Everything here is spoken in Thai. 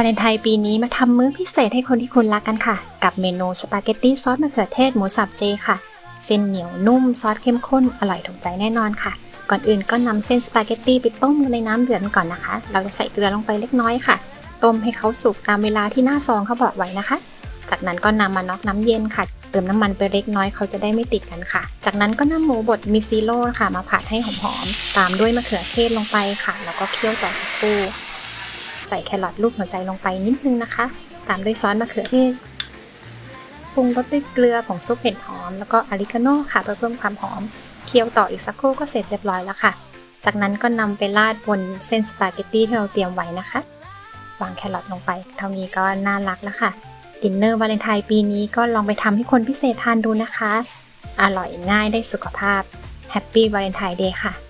วาเลนไทน์ปีนี้มาทำมื้อพิเศษให้คนที่คุณรักกันค่ะ กับเมนูสปาเกตตี้ซอสมะเขือเทศหมูสับเจค่ะ เส้นเหนียวนุ่มซอสเข้มข้นอร่อยถูกใจแน่นอนค่ะ ก่อนอื่นก็นำเส้นสปาเกตตี้ไปต้มในน้ำเดือดก่อนนะคะ เราจะใส่เกลือลงไปเล็กน้อยค่ะ ต้มให้เขาสุกตามเวลาที่หน้าซองเขาบอกไว้นะคะ จากนั้นก็นำมาน็อกน้ำเย็นค่ะ เติมน้ำมันไปเล็กน้อยเขาจะได้ไม่ติดกันค่ะ จากนั้นก็นำหมูบดมิซิโร่ค่ะ มาผัดให้หอมๆ ตามด้วยมะเขือเทศลงไปค่ะ แล้วก็เคี่ยวต่อสักครู่ ใส่แครอทลูกหัวใจลงไปนิดนึงนะคะ ตามด้วยซอสมะเขือเทศปรุงรสด้วยเกลือผงซุปเห็ดหอม แล้วก็อาริกาโน่ค่ะเพื่อเพิ่มความหอม เคี่ยวต่ออีกสักครู่ก็เสร็จเรียบร้อยแล้วค่ะ จากนั้นก็นำไปราดบนเส้นสปาเกตตี้ที่เราเตรียมไว้นะคะ วางแครอทลงไป เท่านี้ก็น่ารักแล้วค่ะ ดินเนอร์วาเลนไทน์ปีนี้ก็ลองไปทำให้คนพิเศษทานดูนะคะ อร่อยง่ายได้สุขภาพแฮปปี้วาเลนไทน์เดย์ค่ะ